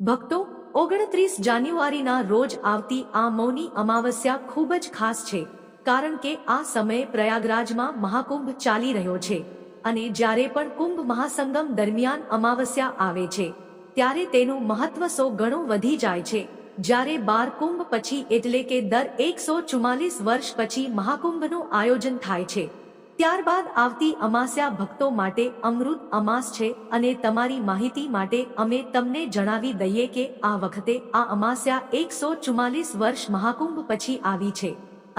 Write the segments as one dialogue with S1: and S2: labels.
S1: ભક્તો, ઓગણત્રીસ જાન્યુઆરીના રોજ આવતી આ મૌની અમાવસ્યા ખૂબ જ ખાસ છે, કારણ કે આ સમયે પ્રયાગરાજમાં મહાકુંભ ચાલી રહ્યો છે અને જ્યારે પણ કુંભ મહાસંગમ દરમિયાન અમાવસ્યા આવે છે, ત્યારે તેનું મહત્વ સો ગણું વધી જાય છે. જ્યારે બાર કુંભ પછી એટલે કે દર એકસો ચુમ્માલીસ વર્ષ પછી મહાકુંભનું આયોજન થાય છે ત્યારબાદ આવતી અમાસ્યા ભક્તો માટે અમૃત અમાસ છે અને તમારી માહિતી માટે અમે તમને જણાવી દઈએ કે આ વખતે આ અમાસ્યા એકસો ચુમ્માલીસ વર્ષ મહાકુંભ પછી આવી છે.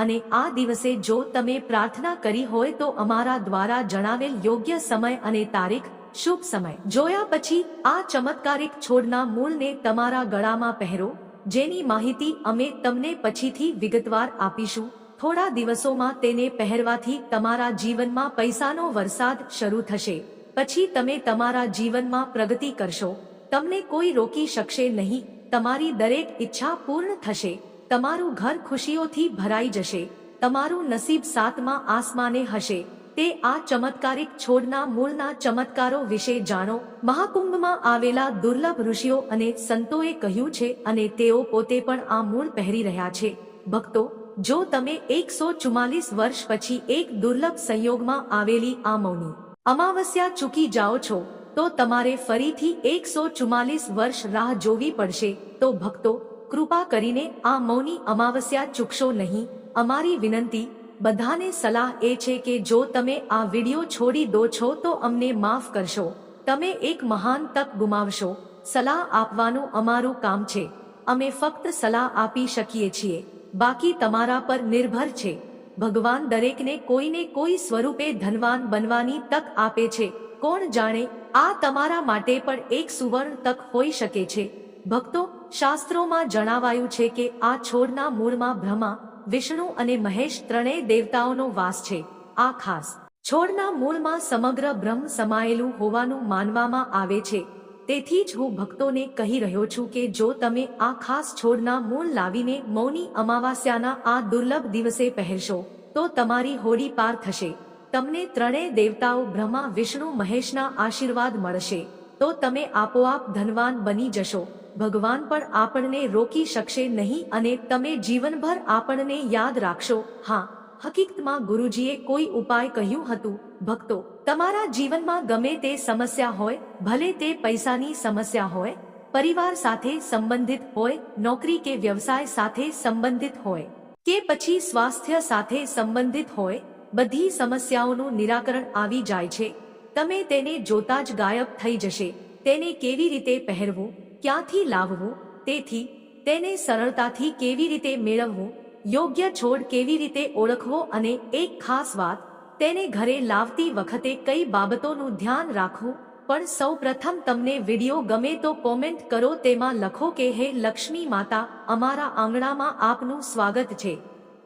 S1: અને આ દિવસે જો તમે પ્રાર્થના કરી હોય તો અમારા દ્વારા જણાવેલ યોગ્ય સમય અને તારીખ, શુભ સમય. જોયા પછી આ ચમત્કારિક છોડના મૂળને તમારા ગળામાં પહેરો, જેની માહિતી અમે તમને પછીથી વિગતવાર આપીશું. થોડા દિવસોમાં તેને પહેરવાથી તમારા જીવનમાં પૈસાનો વરસાદ શરૂ થશે. પછી તમે તમારા જીવનમાં પ્રગતિ કરશો. તમને કોઈ રોકી શકશે નહીં. તમારી દરેક ઈચ્છા પૂર્ણ થશે. તમારું ઘર ખુશીઓથી ભરાઈ જશે. તમારું નસીબ સાતમા આસમાને હશે. તે આ ચમત્કારિક છોડના મૂળના ચમત્કારો વિશે જાણો. મહાકુંભમાં આવેલા દુર્લભ ઋષિઓ અને સંતોએ કહ્યું છે અને તેઓ પોતે પણ આ મૂળ પહેરી રહ્યા છે. ભક્તો જો તમે એકસો ચુમ્માલીસ વર્ષ પછી એક દુર્લભ સંયોગમાં આવેલી આ મૌની અમાવસ્યા ચૂકી જાઓ છો, તો તમારે ફરીથી એકસો ચુમ્માલીસ વર્ષ રાહ જોવી પડશે. તો ભક્તો, કૃપા કરીને આ મૌની અમાવસ્યા ચૂકશો નહીં. અમારી વિનંતી, બધાને સલાહ એ છે કે જો તમે આ વિડિયો છોડી દો છો તો અમને માફ કરશો. તમે એક મહાન તક ગુમાવશો. સલાહ આપવાનું અમારું કામ છે. અમે ફક્ત સલાહ આપી શકીએ છીએ. બાકી તમારા પર નિર્ભર છે. ભગવાન દરેકને કોઈને કોઈ સ્વરૂપે ધનવાન બનવાની તક આપે છે. કોણ જાણે, આ તમારા માટે પણ એક સુવર્ણ તક હોઈ શકે છે. ભક્તો, શાસ્ત્રોમાં જણાવાયું છે કે આ છોડના મૂળમાં બ્રહ્મા, વિષ્ણુ અને મહેશ ત્રણેય દેવતાઓનો વાસ છે. આ ખાસ છોડના મૂળમાં સમગ્ર બ્રહ્મ સમાયેલું હોવાનું માનવામાં આવે છે. તેથી જ હું ભક્તોને કહી રહ્યો છું કે જો તમે આ ખાસ છોડના મૂળ લાવીને મૌની અમાવાસ્યાના આ દુર્લભ દિવસે પહેરશો, તો તમારી હોડી પાર થશે. તમને ત્રણેય દેવતાઓ બ્રહ્મા, વિષ્ણુ, મહેશના આશીર્વાદ મળશે. તો તમે આપોઆપ ધનવાન બની જશો. ભગવાન પણ આપણને રોકી શકશે નહીં અને તમે જીવનભર આપણને યાદ રાખશો. હા, હકીકતમાં ગુરુજીએ કોઈ ઉપાય કહ્યું હતું? ભક્તો તમારા જીવનમાં ગમે તે સમસ્યા હોય, ભલે તે પૈસાની સમસ્યા હોય, પરિવાર સાથે સંબંધિત હોય, નોકરી કે વ્યવસાય સાથે સંબંધિત હોય, કે પછી સ્વાસ્થ્ય સાથે સંબંધિત હોય, બધી સમસ્યાઓનું નિરાકરણ આવી જાય છે. તમે તેને જોતા જ ગાયબ થઈ જશે. તેને કેવી રીતે પહેરવું, ક્યાંથી લાવવું, તેથી તેને સરળતાથી કેવી રીતે મેળવવું, યોગ્ય છોડ કેવી રીતે ઓળખવો અને એક ખાસ વાત તેને ઘરે લાવતી વખતે કઈ બાબતોનું ધ્યાન રાખવું? પણ સૌ પ્રથમ તમને વીડિયો ગમે તો કોમેન્ટ કરો, તેમાં લખો કે, હે લક્ષ્મી માતા, અમારા આંગણામાં આપનું સ્વાગત છે.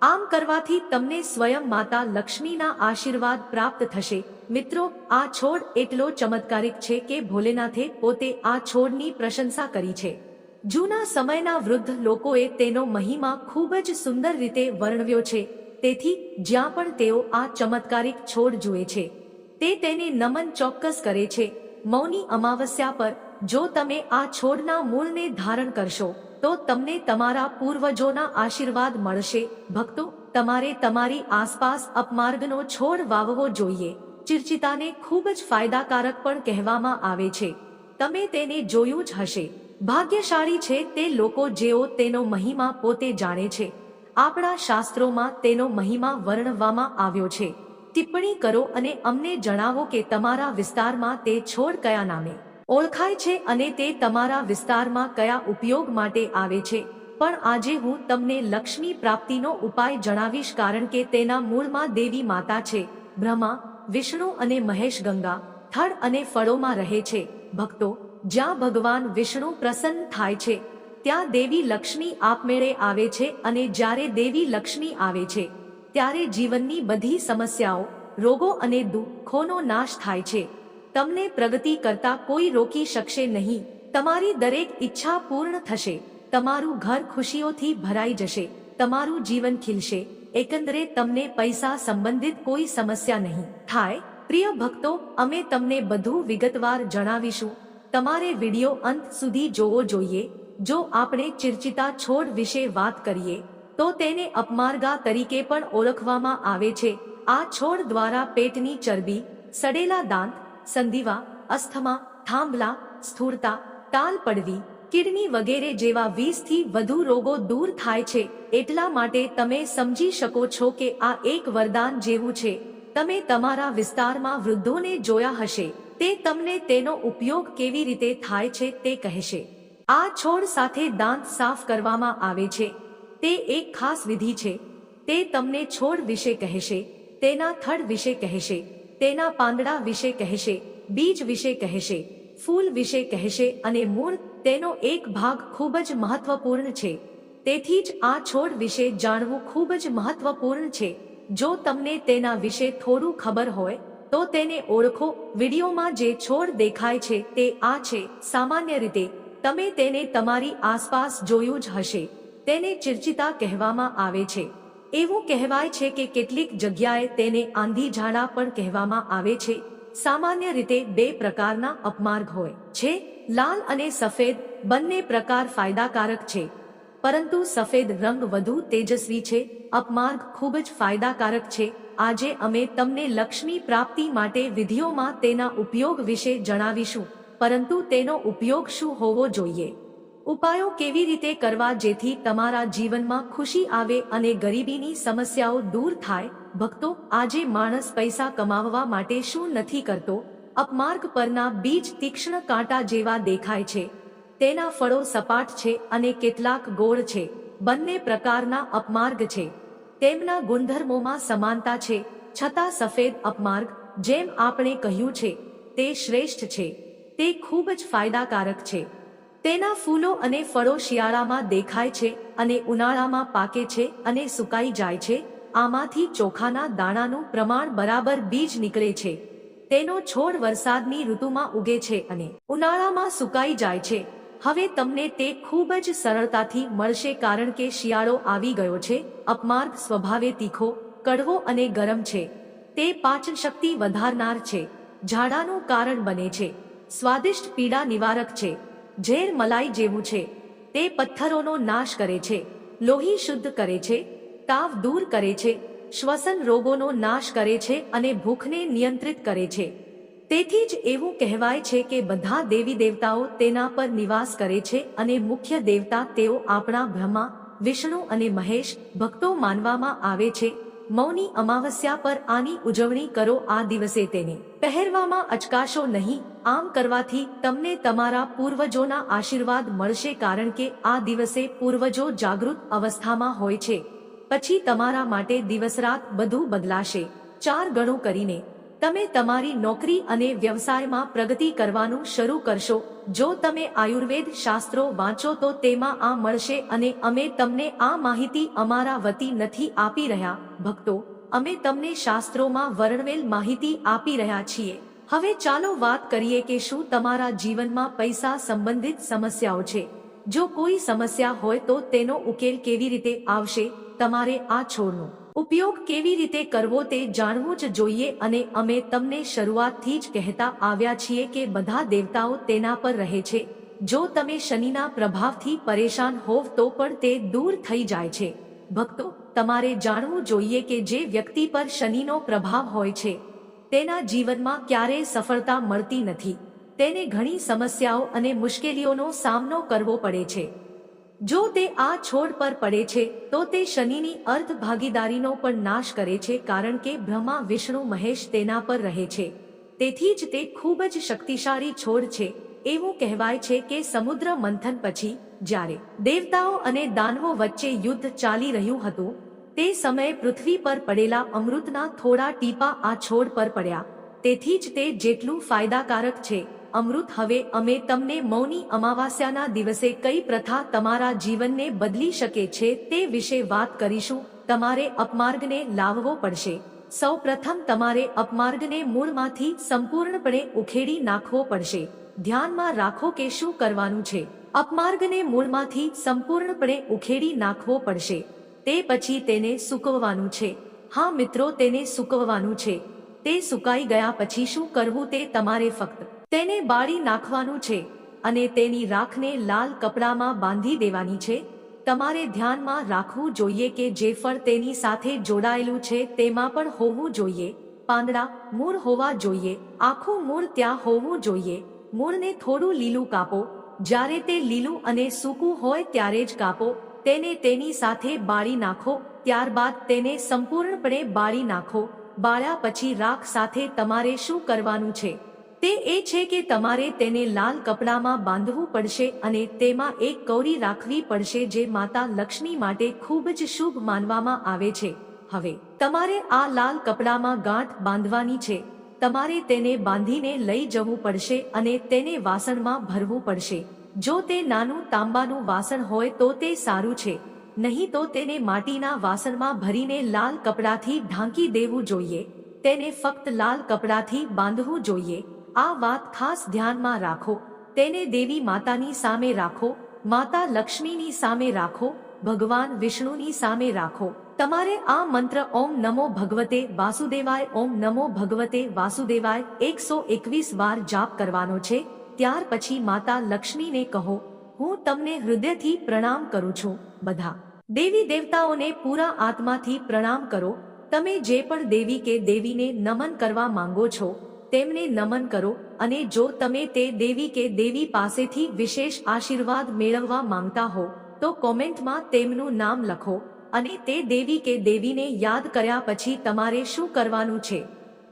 S1: આમ કરવાથી તમને સ્વયં માતા લક્ષ્મીના આશીર્વાદ પ્રાપ્ત થશે. મિત્રો, આ છોડ એટલો ચમત્કારિક છે કે ભોલેનાથે પોતે આ છોડની પ્રશંસા કરી છે. જૂના સમયના વૃદ્ધ લોકોએ તેનો મહિમા ખૂબ જ સુંદર રીતે વર્ણવ્યો છે. તેથી જ્યાં પણ તેઓ આ ચમત્કારિક છોડ જુએ છે, તે તેને નમન ચોક્કસ કરે છે. મૌની અમાવસ્યા પર જો તમે આ છોડના મૂળને ધારણ કરશો, તો તમને તમારા પૂર્વજોના આશીર્વાદ મળશે. ભક્તો, તમારે તમારી આસપાસ અપમાર્ગનો છોડ વાવવો જોઈએ. ચિરચિતાને ખૂબ જ ફાયદાકારક પણ કહેવામાં આવે છે. તમે તેને જોયું જ હશે. ભાગ્યશાળી છે તે લોકો જેઓ તેનો મહિમા પોતે જાણે છે. આપણા શાસ્ત્રોમાં તેનો મહિમા વર્ણવવામાં આવ્યો છે. ટિપ્પણી કરો અને અમને જણાવો કે તમારા વિસ્તારમાં તે છોડ કયા નામે ઓળખાય છે અને તે તમારા વિસ્તારમાં કયા ઉપયોગ માટે આવે છે. પણ આજે હું તમને લક્ષ્મી પ્રાપ્તિનો ઉપાય જણાવીશ કારણ કે તેના મૂળમાં દેવી માતા છે. બ્રહ્મા, વિષ્ણુ અને મહેશ ગંગા થળ અને ફળોમાં રહે છે. ભક્તો, જ્યાં ભગવાન વિષ્ણુ પ્રસન્ન થાય છે. ત્યાં દેવી લક્ષ્મી આપમેળે આવે છે અને જ્યારે દેવી લક્ષ્મી આવે છે, ત્યારે જીવનની બધી સમસ્યાઓ, રોગો અને દુઃખોનો નાશ થાય છે. તમને પ્રગતિ કરતા કોઈ રોકી શકશે નહીં. તમારી દરેક ઈચ્છા પૂર્ણ થશે. તમારું ઘર ખુશીઓથી ભરાઈ જશે. તમારું જીવન ખીલશે. એકંદરે તમને પૈસા સંબંધિત કોઈ સમસ્યા નહીં થાય. પ્રિય ભક્તો, અમે તમને બધું વિગતવાર જણાવીશું. તમારે વિડિયો અંત સુધી જોવો જોઈએ. જો આપણે ચિરચિતા છોડ વિશે વાત કરીએ, તો તેને અપમાર્ગા તરીકે પણ ઓળખવામાં આવે છે. આ છોડ દ્વારા પેટની ચરબી, સડેલા દાંત, સંધિવા, અસ્થમા, થાંભલા, સ્થૂળતા, તાલ પડવી, કિડની વગેરે જેવા વીસથી વધુ રોગો દૂર થાય છે. એટલા માટે તમે સમજી શકો છો કે આ એક વરદાન જેવું છે. તમે તમારા વિસ્તારમાં વૃદ્ધોને જોયા હશે. તે તમને તેનો ઉપયોગ કેવી રીતે થાય છે તે કહેશે. આ છોડ સાથે દાંત સાફ કરવામાં આવે છે. તે એક ખાસ વિધિ છે. તે તમને છોડ વિશે કહેશે, તેના થડ વિશે કહેશે, તેના પાંદડા વિશે કહેશે, બીજ વિશે કહેશે, ફૂલ વિશે કહેશે અને મૂળ, તેનો એક ભાગ ખૂબ જ મહત્વપૂર્ણ છે. તેથી જ આ છોડ વિશે જાણવું ખૂબ જ મહત્વપૂર્ણ છે. જો તમને તેના વિશે થોડું ખબર હોય, તો તેને ઓળખો. વિડીયોમાં જે છોડ દેખાય છે તે આ છે. સામાન્ય રીતે તમે તેને તમારી આસપાસ જોયું જ હશે. તેને ચિરચિતા કહેવામાં આવે છે. એવું કહેવાય છે કે કેટલીક જગ્યાએ તેને આંધી ઝાડા પણ કહેવામાં આવે છે. સામાન્ય રીતે બે પ્રકારના અપમાર્ગ હોય છે. લાલ અને સફેદ બંને પ્રકાર ફાયદાકારક છે. પરંતુ સફેદ રંગ વધુ તેજસ્વી છે. અપમાર્ગ ખૂબ જ ફાયદાકારક છે. આજે અમે તમને લક્ષ્મી પ્રાપ્તિ માટે વિધિઓમાં તેના ઉપયોગ વિશે જણાવીશું. પરંતુ તેનો ઉપયોગ શું હોવો જોઈએ? ઉપાયો કેવી રીતે કરવા જેથી તમારા જીવનમાં ખુશી આવે અને ગરીબીની સમસ્યાઓ દૂર થાય? ભક્તો, આજે માણસ પૈસા કમાવવા માટે શું નથી કરતો? અપમાર્ગ પરના બીજ તીક્ષ્ણ કાંટા જેવા દેખાય છે. તેના ફળો સપાટ છે અને કેટલાક ગોળ છે. બંને પ્રકારના અપમાર્ગ છે. તેમના ગુણધર્મોમાં સમાનતા છે. છતાં સફેદ અપમાર્ગ, જેમ આપણે કહ્યું છે, તે શ્રેષ્ઠ છે. તે ખૂબ જ ફાયદાકારક છે. તેના ફૂલો અને ફળો શિયાળામાં દેખાય છે અને ઉનાળામાં પાકે છે અને સુકાઈ જાય છે. આમાંથી ચોખાના દાણાનું પ્રમાણ બરાબર બીજ નીકળે છે. તેનો છોડ વરસાદની ઋતુમાં ઉગે છે અને ઉનાળામાં સુકાઈ જાય છે. હવે તમને તે ખૂબ જ સરળતાથી મળશે કારણ કે શિયાળો આવી ગયો છે. અપમાર્ગ સ્વભાવે તીખો, કડવો અને ગરમ છે. તે પાચન શક્તિ વધારનાર છે. ઝાડાનું કારણ બને છે. સ્વાદિષ્ટ પીડા નિવારક છે, ઝેર મલાઈ જેવું છે. તે પથ્થરોનો નાશ કરે છે, લોહી શુદ્ધ કરે છે, તાવ દૂર કરે છે, શ્વસન રોગોનો નાશ કરે છે અને ભૂખને નિયંત્રિત કરે છે. તેથી જ એવું કહેવાય છે કે બધા દેવી દેવતાઓ તેના પર નિવાસ કરે છે અને મુખ્ય દેવતા તેઓ આપણા બ્રહ્મા, વિષ્ણુ અને મહેશ ભક્તો માનવામાં આવે છે. મૌની અમાવસ્યા પર આની ઉજવણી કરો આ દિવસે તેને. પહેરવામાં અચકાશો નહીં, આમ કરવાથી તમને તમારા પૂર્વજોના આશીર્વાદ મળશે કારણ કે આ દિવસે પૂર્વજો જાગૃત અવસ્થામાં હોય છે. પછી તમારા માટે દિવસ રાત બધું બદલાશે. ચાર ગણું કરીને તમે તમારી નોકરી અને વ્યવસાયમાં પ્રગતિ કરવાનું શરૂ કરશો. જો તમે આયુર્વેદ શાસ્ત્રો વાંચો તો તેમાં આ મળશે અને અમે તમને આ માહિતી અમારા વતી નથી આપી રહ્યા. ભક્તો, અમે તમને શાસ્ત્રોમાં વર્ણવેલ માહિતી આપી રહ્યા છીએ. હવે ચાલો વાત કરીએ કે શું તમારા જીવનમાં પૈસા સંબંધિત સમસ્યાઓ છે. જો કોઈ સમસ્યા હોય તો તેનો ઉકેલ કેવી રીતે આવશે? તમારે આ છોડનો ઉપયોગ કેવી રીતે કરવો તે જાણવું જ જોઈએ અને અમે તમને શરૂઆતથી જ કહેતા આવ્યા છીએ કે બધા દેવતાઓ તેના પર રહે છે. જો તમે શનિના પ્રભાવથી પરેશાન હોવ તો પણ તે દૂર થઈ જાય છે. ભક્તો, તમારે જાણવું જોઈએ કે જે વ્યક્તિ પર શનિનો પ્રભાવ હોય છે, તેના જીવનમાં ક્યારેય સફળતા મળતી નથી. તેને ઘણી સમસ્યાઓ અને મુશ્કેલીઓનો સામનો કરવો પડે છે. જો તે આ છોડ પર પડે છે, તો તે શનિની અર્થ ભાગીદારીનો પણ નાશ કરે છે કારણ કે બ્રહ્મા, વિષ્ણુ, મહેશ તેના પર રહે છે. તેથી જ તે ખૂબ જ શક્તિશાળી છોડ છે. એવું કહેવાય છે કે સમુદ્ર મંથન પછી, જ્યારે દેવતાઓ અને દાનવો વચ્ચે યુદ્ધ ચાલી રહ્યું હતું, તે સમયે પૃથ્વી પર પડેલા અમૃતના થોડા ટીપા આ છોડ પર પડ્યા. તેથી જ તે જેટલું ફાયદાકારક છે. અમૃત હવે અમે તમને મૌની અમાવાસ્યાના દિવસે કઈ પ્રથા તમારા જીવનને બદલી શકે છે તે વિશે વાત કરીશું. તમારે અપમાર્ગને લાવવો પડશે. સૌપ્રથમ તમારે અપમાર્ગને મૂળમાંથી સંપૂર્ણપણે ઉખેડી નાખવો પડશે. ધ્યાનમાં રાખો કે શું કરવાનું છે. અપમાર્ગને મૂળમાંથી સંપૂર્ણપણે ઉખેડી નાખવો પડશે. તે પછી તેને સૂકવવાનું છે. હા મિત્રો, તેને સૂકવવાનું છે. તે સુકાઈ ગયા પછી શું કરવું તે તમારે ફક્ત તેને બાળી નાખવાનું છે અને તેની રાખને લાલ કપડામાં બાંધી દેવાની છે. તમારે ધ્યાનમાં રાખવું જોઈએ કે જે ફળ તેની સાથે જોડાયેલું છે તેમાં પણ હોવું જોઈએ. પાંદડા મૂળ હોવા જોઈએ. આખું મૂળ ત્યાં હોવું જોઈએ. મૂળને થોડું લીલું કાપો. જ્યારે તે લીલું અને સૂકું હોય ત્યારે જ કાપો. તેને તેની સાથે બાળી નાખો. ત્યારબાદ તેને સંપૂર્ણપણે બાળી નાખો. બાળ્યા પછી રાખ સાથે તમારે શું કરવાનું છે? તે એ છે કે તમારે તેને લાલ કપડામાં બાંધવું પડશે અને તેમાં એક કૌરી રાખવી પડશે જે માતા લક્ષ્મી માટે ખૂબ જ શુભ માનવામાં આવે છે. હવે, તમારે આ લાલ કપડામાં ગાંઠ બાંધવાની છે. તમારે તેને બાંધીને લઈ જવું પડશે અને તેને વાસણમાં ભરવું પડશે. જો તે નાનું તાંબાનું વાસણ હોય તો તે સારું છે. નહીં તો તેને માટીના વાસણમાં ભરીને લાલ કપડાથી ઢાંકી દેવું જોઈએ. તેને ફક્ત લાલ કપડાથી બાંધવું જોઈએ. આ વાત ખાસ ધ્યાનમાં રાખો. તેને દેવી માતાની સામે રાખો, માતા લક્ષ્મીની સામે રાખો, ભગવાન વિષ્ણુની સામે રાખો. તમારે આ મંત્ર ઓમ નમો ભગવતે વાસુદેવાય, ઓમ નમો ભગવતે વાસુદેવાય એકસો એકવીસ વાર જાપ કરવાનો છે. ત્યાર પછી માતા લક્ષ્મીને કહો, હું તમને હૃદયથી પ્રણામ કરું છું, બધા. દેવી દેવતાઓને પૂરા આત્માથી પ્રણામ કરો. તમે જે પણ દેવી કે દેવીને નમન કરવા માંગો છો તેમને નમન કરો અને જો તમે તે દેવી કે દેવી પાસેથી વિશેષ આશીર્વાદ મેળવવા માંગતા હો, તો કોમેન્ટમાં તેમનું નામ લખો અને તે દેવી કે દેવીને યાદ કર્યા પછી તમારે શું કરવાનું છે?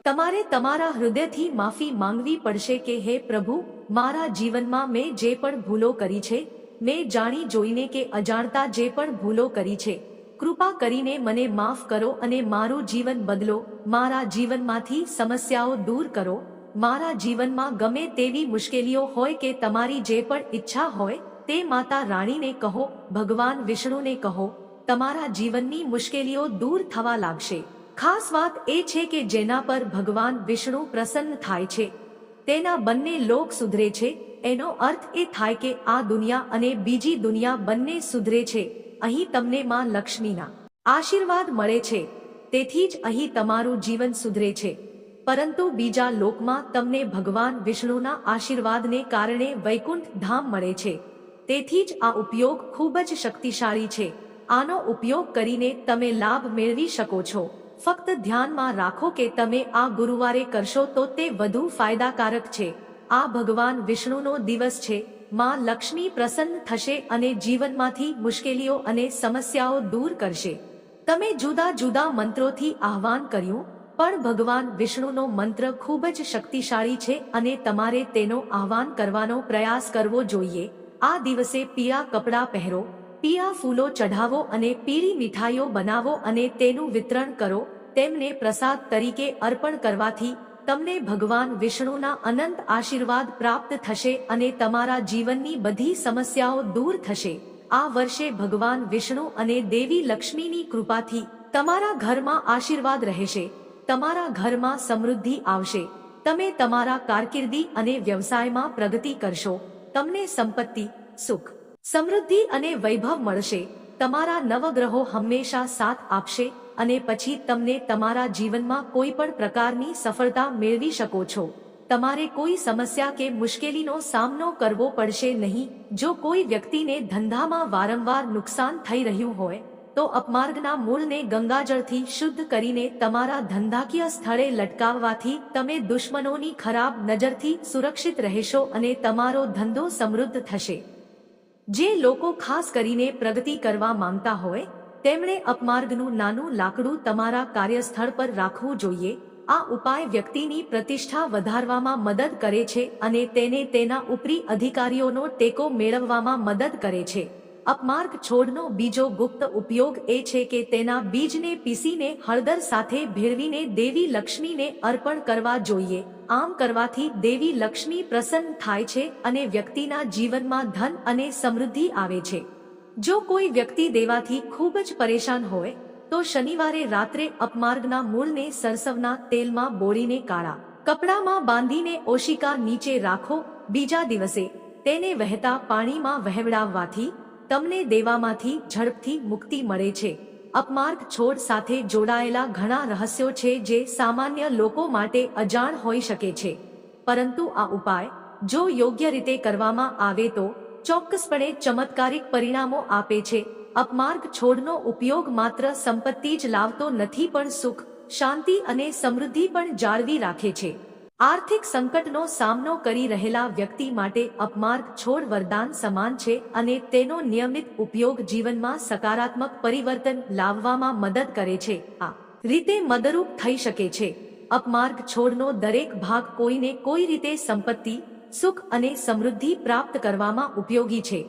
S1: તમારે તમારા હૃદયથી માફી માંગવી પડશે કે, હે પ્રભુ, મારા જીવનમાં મેં જે પણ ભૂલો કરી છે, મેં જાણી જોઈને કે અજાણતા જે પણ ભૂલો કરી છે કૃપા કરીને મને માફ કરો અને મારું જીવન બદલો, મારા જીવનમાંથી સમસ્યાઓ દૂર કરો. મારા જીવનમાં ગમે તેવી મુશ્કેલીઓ હોય કે તમારી જે પણ ઈચ્છા હોય, તે માતા રાણીને કહો, ભગવાન વિષ્ણુને કહો. તમારા જીવનની મુશ્કેલીઓ દૂર થવા લાગશે. ખાસ વાત એ છે કે જેના પર ભગવાન વિષ્ણુ પ્રસન્ન થાય છે. તેના બંને લોક સુધરે છે. એનો અર્થ એ થાય કે આ દુનિયા અને બીજી દુનિયા બંને સુધરે છે. અહીં તમને માં લક્ષ્મીના આશીર્વાદ મળે છે. તેથી જ અહીં તમારું જીવન સુધરે છે. પરંતુ બીજા લોકમાં તમને ભગવાન વિષ્ણુના આશીર્વાદને કારણે વૈકુંઠ ધામ મળે છે. તેથી જ આ ઉપયોગ ખૂબ જ શક્તિશાળી છે. આનો ઉપયોગ કરીને તમે લાભ મેળવી શકો છો. ફક્ત ધ્યાનમાં રાખો કે તમે આ ગુરુવારે કરશો તો તે વધુ ફાયદાકારક છે. આ ભગવાન વિષ્ણુનો દિવસ છે. માં લક્ષ્મી પ્રસન્ન થશે અને જીવનમાંથી મુશ્કેલીઓ અને સમસ્યાઓ દૂર કરશે. તમે જુદા જુદા મંત્રોથી આહવાન કર્યું, પણ ભગવાન વિષ્ણુનો મંત્ર ખૂબ જ શક્તિશાળી છે અને તમારે તેનો આહવાન કરવાનો પ્રયાસ કરવો જોઈએ. આ દિવસે પિયા કપડાં પહેરો, પિયા ફૂલો ચઢાવો અને પીળી મીઠાઈઓ બનાવો અને તેનું વિતરણ કરો. તેમને પ્રસાદ તરીકે અર્પણ કરવાથી તમને ભગવાન વિષ્ણુના અનંત આશીર્વાદ પ્રાપ્ત થશે અને તમારા જીવનની બધી સમસ્યાઓ દૂર થશે. આ વર્ષે ભગવાન વિષ્ણુ અને દેવી લક્ષ્મીની કૃપાથી તમારા ઘરમાં આશીર્વાદ રહેશે. તમારા ઘરમાં સમૃદ્ધિ આવશે. તમે તમારા કારકિર્દી અને વ્યવસાયમાં પ્રગતિ કરશો. તમને સંપત્તિ, સુખ, સમૃદ્ધિ અને વૈભવ મળશે. તમારા નવગ્રહો હંમેશા સાથ આપશે. અને પછી તમને તમારા જીવનમાં કોઈ પણ પ્રકારની સફળતા મેળવી શકો છો. તમારે કોઈ સમસ્યા કે મુશ્કેલીનો સામનો કરવો પડશે નહીં. જો કોઈ વ્યક્તિને ધંધામાં વારંવાર નુકસાન થઈ રહ્યું હોય, તો અપમાર્ગના મૂળને ગંગાજળથી શુદ્ધ કરીને તમારા ધંધાકીય સ્થળે લટકાવવાથી તમે દુશ્મનોની ખરાબ નજરથી સુરક્ષિત રહેશો અને તમારો ધંધો સમૃદ્ધ થશે. જે લોકો ખાસ કરીને પ્રગતિ કરવા માંગતા હોય તેમણે અપમાર્ગનું નાનું લાકડું તમારા કાર્યસ્થળ પર રાખવું જોઈએ. આ ઉપાય વ્યક્તિની પ્રતિષ્ઠા વધારવામાં મદદ કરે છે અને તેને તેના ઉપરી અધિકારીઓનો ટેકો મેળવવામાં મદદ કરે છે. અપમાર્ગ છોડનો બીજો ગુપ્ત ઉપયોગ એ છે કે તેના બીજને પીસીને હળદર સાથે ભેળવીને દેવી લક્ષ્મીને અર્પણ કરવા જોઈએ. આમ કરવાથી દેવી લક્ષ્મી પ્રસન્ન થાય છે અને વ્યક્તિના જીવનમાં ધન અને સમૃદ્ધિ આવે છે. જો કોઈ વ્યક્તિ દેવાથી ખૂબ જ પરેશાન હોય, તો શનિવારે રાત્રે અપમાર્ગના મૂળને સરસવના તેલમાં બોળીને કાળા કપડામાં બાંધીને ઓશિકા નીચે રાખો, બીજા દિવસે તેને વહેતા પાણીમાં વહેવડાવવાથી તમને દેવામાંથી ઝડપથી મુક્તિ મળે છે. અપમાર્ગ છોડ સાથે જોડાયેલા ઘણા રહસ્યો છે જે સામાન્ય લોકો માટે અજાણ હોઈ શકે છે. પરંતુ આ ઉપાય જો યોગ્ય રીતે કરવામાં આવે તો ચોક્કસપણે ચમત્કારિક પરિણામો આપે છે. અપમાર્ગ છોડનો ઉપયોગ માત્ર સંપત્તિ જ લાવતો નથી પણ સુખ, શાંતિ અને સમૃદ્ધિ પણ જાળવી રાખે છે. આર્થિક સંકટનો સામનો કરી રહેલા વ્યક્તિ માટે અપમાર્ગ છોડ વરદાન સમાન છે અને તેનો નિયમિત ઉપયોગ જીવનમાં સકારાત્મક પરિવર્તન લાવવામાં મદદ કરે છે. આ રીતે મદરૂપ થઈ શકે છે. અપમાર્ગ છોડનો દરેક ભાગ કોઈને કોઈ રીતે સંપત્તિ સુખ અને સમૃદ્ધિ પ્રાપ્ત કરવામાં ઉપયોગી છે.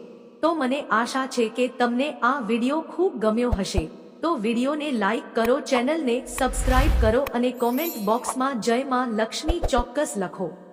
S1: તો મને આશા છે કે તમને આ વિડિયો ખૂબ ગમ્યો હશે. તો વિડિયોને લાઈક કરો, ચેનલને સબસ્ક્રાઇબ કરો અને કોમેન્ટ બોક્સમાં જય માં લક્ષ્મી ચોક્કસ લખો.